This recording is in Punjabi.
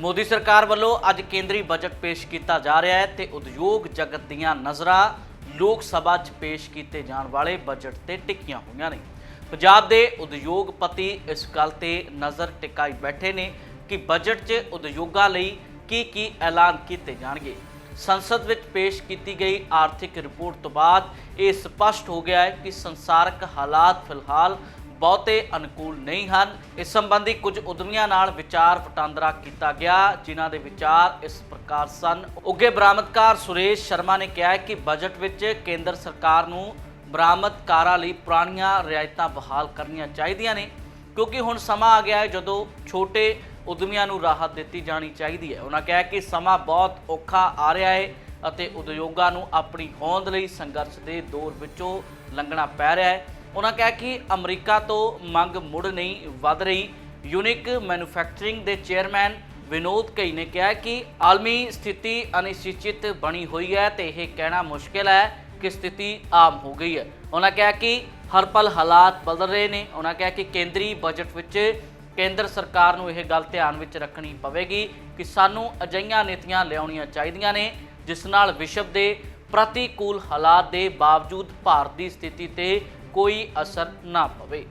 ਮੋਦੀ ਸਰਕਾਰ ਵੱਲੋਂ ਅੱਜ ਕੇਂਦਰੀ ਬਜਟ ਪੇਸ਼ ਕੀਤਾ ਜਾ ਰਿਹਾ ਹੈ ਤੇ ਉਦਯੋਗ ਜਗਤ ਦੀਆਂ ਨਜ਼ਰਾਂ ਲੋਕ ਸਭਾ 'ਚ ਪੇਸ਼ ਕੀਤੇ ਜਾਣ ਵਾਲੇ ਬਜਟ ਤੇ ਟਿਕੀਆਂ ਹੋਈਆਂ ਨੇ। ਪੰਜਾਬ ਦੇ ਉਦਯੋਗਪਤੀ ਇਸ ਗੱਲ ਤੇ ਨਜ਼ਰ ਟਿਕਾਈ ਬੈਠੇ ਨੇ ਕਿ ਬਜਟ 'ਚ ਉਦਯੋਗਾਂ ਲਈ ਕੀ ਕੀ ਐਲਾਨ ਕੀਤੇ ਜਾਣਗੇ। ਸੰਸਦ ਵਿੱਚ ਪੇਸ਼ ਕੀਤੀ ਗਈ ਆਰਥਿਕ ਰਿਪੋਰਟ ਤੋਂ ਬਾਅਦ ਇਹ ਸਪਸ਼ਟ ਹੋ ਗਿਆ ਹੈ ਕਿ ਸੰਸਾਰਕ ਹਾਲਾਤ ਫਿਲਹਾਲ ਬਹੁਤੇ ਅਨੁਕੂਲ ਨਹੀਂ ਹਨ। ਇਸ ਸੰਬੰਧੀ ਕੁਝ ਉਦਮੀਆਂ ਨਾਲ ਵਿਚਾਰ ਵਟਾਂਦਰਾ ਕੀਤਾ ਗਿਆ, ਜਿਨ੍ਹਾਂ ਦੇ ਵਿਚਾਰ ਇਸ ਪ੍ਰਕਾਰ ਸਨ। ਉੱਗੇ ਬਰਾਮਦਕਾਰ ਸੁਰੇਸ਼ ਸ਼ਰਮਾ ਨੇ ਕਿਹਾ ਹੈ ਕਿ ਬਜਟ ਵਿੱਚ ਕੇਂਦਰ ਸਰਕਾਰ ਨੂੰ ਬਰਾਮਦਕਾਰਾਂ ਲਈ ਪੁਰਾਣੀਆਂ ਰਿਆਇਤਾਂ ਬਹਾਲ ਕਰਨੀਆਂ ਚਾਹੀਦੀਆਂ ਨੇ, ਕਿਉਂਕਿ ਹੁਣ ਸਮਾਂ ਆ ਗਿਆ ਹੈ ਜਦੋਂ ਛੋਟੇ ਉਦਮੀਆਂ ਨੂੰ ਰਾਹਤ ਦਿੱਤੀ ਜਾਣੀ ਚਾਹੀਦੀ ਹੈ। ਉਹਨਾਂ ਕਿਹਾ ਕਿ ਸਮਾਂ ਬਹੁਤ ਔਖਾ ਆ ਰਿਹਾ ਹੈ ਅਤੇ ਉਦਯੋਗਾਂ ਨੂੰ ਆਪਣੀ ਹੋਂਦ ਲਈ ਸੰਘਰਸ਼ ਦੇ ਦੌਰ ਵਿੱਚੋਂ ਲੰਘਣਾ ਪੈ ਰਿਹਾ ਹੈ। ਉਹਨਾਂ ਕਿਹਾ ਕਿ ਅਮਰੀਕਾ ਤੋਂ ਮੰਗ ਮੁੜ ਨਹੀਂ ਵੱਧ ਰਹੀ। ਯੂਨਿਕ ਮੈਨੂਫੈਕਚਰਿੰਗ ਦੇ ਚੇਅਰਮੈਨ ਵਿਨੋਦ ਕਈ ਨੇ ਕਿਹਾ ਕਿ ਆਲਮੀ ਸਥਿਤੀ ਅਨਿਸ਼ਚਿਤ ਬਣੀ ਹੋਈ ਹੈ ਤੇ ਇਹ ਕਹਿਣਾ ਮੁਸ਼ਕਿਲ ਹੈ ਕਿ ਸਥਿਤੀ ਆਮ ਹੋ ਗਈ ਹੈ। ਉਹਨਾਂ ਕਿਹਾ ਕਿ ਹਰ ਪਲ ਹਾਲਾਤ ਬਦਲ ਰਹੇ ਨੇ। ਉਹਨਾਂ ਕਿਹਾ ਕਿ ਕੇਂਦਰੀ ਬਜਟ ਵਿੱਚ ਕੇਂਦਰ ਸਰਕਾਰ ਨੂੰ ਇਹ ਗੱਲ ਧਿਆਨ ਵਿੱਚ ਰੱਖਣੀ ਪਵੇਗੀ ਕਿ ਸਾਨੂੰ ਅਜਿਹੀਆਂ ਨੀਤੀਆਂ ਲਿਆਉਣੀਆਂ ਚਾਹੀਦੀਆਂ ਨੇ, ਜਿਸ ਨਾਲ ਵਿਸ਼ਵ ਦੇ ਪ੍ਰਤੀਕੂਲ ਹਾਲਾਤ ਦੇ ਬਾਵਜੂਦ ਭਾਰਤ ਦੀ ਸਥਿਤੀ ਤੇ ਕੋਈ ਅਸਰ ਨਾ ਪਵੇ।